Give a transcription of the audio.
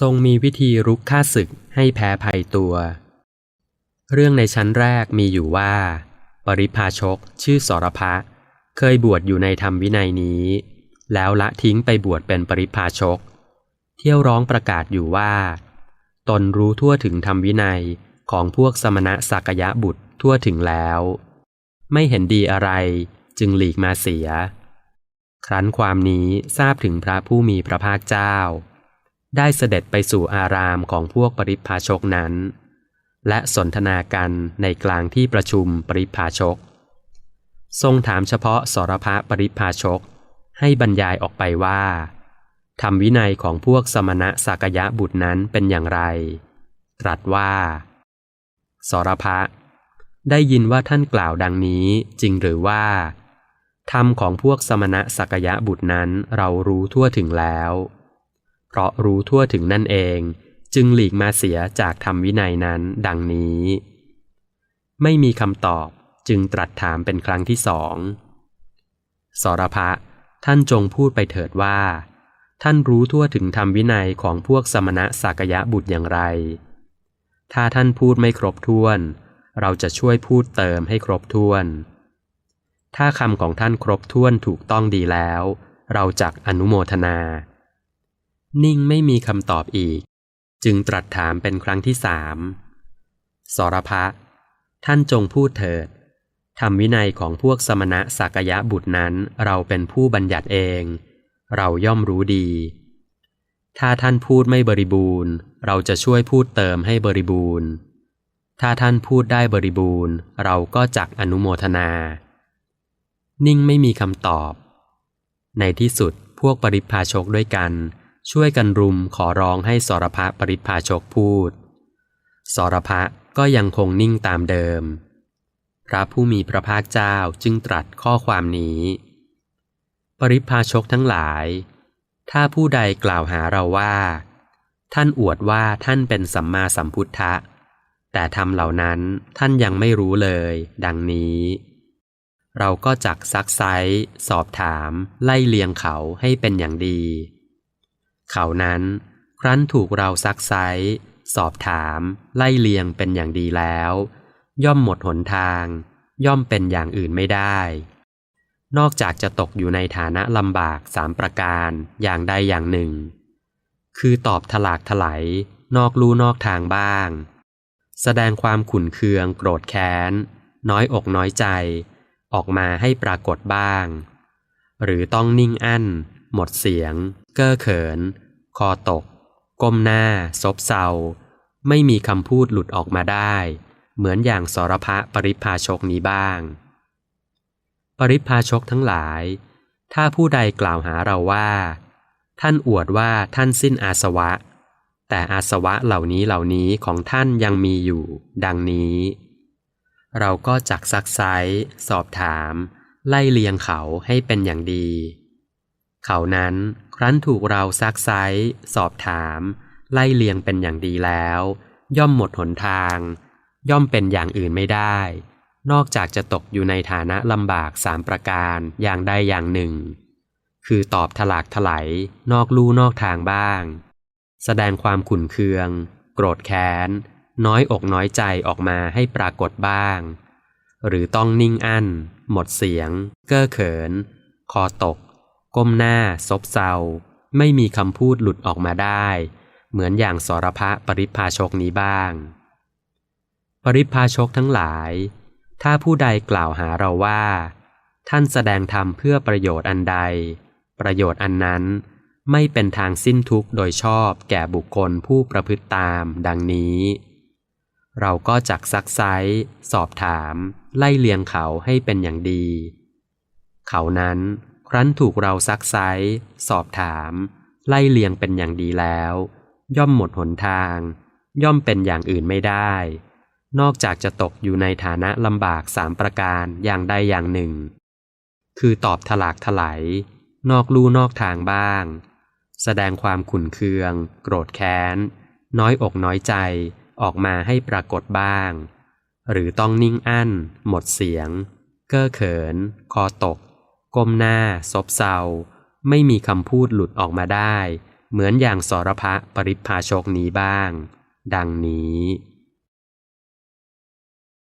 ทรงมีวิธีรุกฆ่าศึกให้แพ้ภัยตัว เรื่องในชั้นแรกมีอยู่ว่า ปริพาชกชื่อสรพะ เคยบวชอยู่ในธรรมวินัยนี้ แล้วละทิ้งไปบวชเป็นปริพาชก เที่ยวร้องประกาศอยู่ว่า ตนรู้ทั่วถึงธรรมวินัยของพวกสมณะสักยะบุตรทั่วถึงแล้ว ไม่เห็นดีอะไรจึงหลีกมาเสีย ครั้นความนี้ทราบถึงพระผู้มีพระภาคเจ้า ได้เสด็จไปสู่อารามของพวกปริพาชกนั้น และสนทนากันในกลางที่ประชุมปริพาชก ทรงถามเฉพาะสรพะปริพาชก ให้บรรยายออกไปว่าธรรมวินัยของพวกสมณะสักยะบุตรนั้นเป็นอย่างไร ตรัสว่า สรพะ ได้ยินว่าท่านกล่าวดังนี้จริงหรือว่าธรรมของพวกสมณะสักยะบุตรนั้นเรารู้ทั่วถึงแล้ว เพราะรู้ทั่วถึงนั่นเอง จึงหลีกมาเสียจากธรรมวินัยนั้นดังนี้ ไม่มีคำตอบจึงตรัสถามเป็นครั้งที่สอง สรพะ ท่านจงพูดไปเถิดว่า ท่านรู้ทั่วถึงธรรมวินัยของพวกสมณะสักยะบุตรอย่างไร ถ้าท่านพูดไม่ครบถ้วน เราจะช่วยพูดเติมให้ครบถ้วน ถ้าคำของท่านครบถ้วนถูกต้องดีแล้ว เราจักอนุโมทนา นิ่งไม่มีคำตอบอีก จึงตรัสถามเป็นครั้งที่สามสรพะ ท่านจงพูดเถิดธรรมวินัยของพวกสมณะสักยะบุตรนั้นเราเป็นผู้บัญญัติเอง เราย่อมรู้ดี ถ้าท่านพูดไม่บริบูรณ์ เราจะช่วยพูดเติมให้บริบูรณ์ ถ้าท่านพูดได้บริบูรณ์ เราก็จักอนุโมทนา นิ่งไม่มีคำตอบ ในที่สุดพวกปริพาชกด้วยกัน ช่วยกันรุมขอร้องให้สรพะปริพาชกพูด สรพะก็ยังคงนิ่งตามเดิม พระผู้มีพระภาคเจ้าจึงตรัสข้อความนี้ ปริพาชกทั้งหลาย ถ้าผู้ใดกล่าวหาเราว่า ท่านอวดว่าท่านเป็นสัมมาสัมพุทธะ แต่ทำเหล่านั้นท่านยังไม่รู้เลย ดังนี้เราก็จักซักไซสอบถามไล่เลียงเขาให้เป็นอย่างดี เขานั้น ครั้นถูกเราซักไซสอบถาม ไล่เลียงเป็นอย่างดีแล้ว ย่อมหมดหนทาง ย่อมเป็นอย่างอื่นไม่ได้ นอกจากจะตกอยู่ในฐานะลำบากสามประการอย่างใดอย่างหนึ่ง คือตอบถลากถลายนอกลู่นอกทางบ้าง แสดงความขุนเคืองโกรธแค้น น้อยอกน้อยใจ ออกมาให้ปรากฏบ้าง หรือต้องนิ่งอั้น หมดเสียง เก้อเขิน คอตก ก้มหน้า ซบเซา ไม่มีคำพูดหลุดออกมาได้ เหมือนอย่างสรพะปริพาชกนี้บ้าง ปริพาชกทั้งหลาย ถ้าผู้ใดกล่าวหาเราว่า ท่านอวดว่าท่านสิ้นอาสวะ แต่อาสวะเหล่านี้เหล่านี้ของท่านยังมีอยู่ ดังนี้ เราก็จักซักไซสอบถาม ไล่เลียงเขาให้เป็นอย่างดี เขานั้นครั้นถูกเราซักไซสอบถาม ไล่เลียงเป็นอย่างดีแล้ว ย่อมหมดหนทาง ย่อมเป็นอย่างอื่นไม่ได้ นอกจากจะตกอยู่ในฐานะลำบากสามประการอย่างใดอย่างหนึ่ง คือตอบถลากถลายนอกลู่นอกทางบ้าง แสดงความขุนเคือง โกรธแค้น น้อยอกน้อยใจออกมาให้ปรากฏบ้าง หรือต้องนิ่งอั้น หมดเสียง เก้อเขิน คอตก ก้มหน้า ซบเซา ไม่มีคำพูดหลุดออกมาได้ เหมือนอย่างสรพะปริพาชกนี้บ้าง ปริพาชกทั้งหลาย ถ้าผู้ใดกล่าวหาเราว่า ท่านแสดงธรรมเพื่อประโยชน์อันใด ประโยชน์อันนั้นไม่เป็นทางสิ้นทุกข์โดยชอบแก่บุคคลผู้ประพฤติตามดังนี้ เราก็จักซักไซสอบถาม ไล่เลียงเขาให้เป็นอย่างดี เขานั้น ครั้นถูกเราซักไซสอบถาม ไล่เลียงเป็นอย่างดีแล้ว ย่อมหมดหนทาง ย่อมเป็นอย่างอื่นไม่ได้ นอกจากจะตกอยู่ในฐานะลำบากสามประการอย่างใดอย่างหนึ่ง คือตอบถลากถลายนอกลู่นอกทางบ้าง แสดงความขุนเคือง โกรธแค้น น้อยอกน้อยใจออกมาให้ปรากฏบ้าง หรือต้องนิ่งอั้น หมดเสียง เก้อเขิน คอตก ก้มหน้า ซบเซา ไม่มีคำพูดหลุดออกมาได้ เหมือนอย่างสรพะปริพาชกนี้บ้าง ดังนี้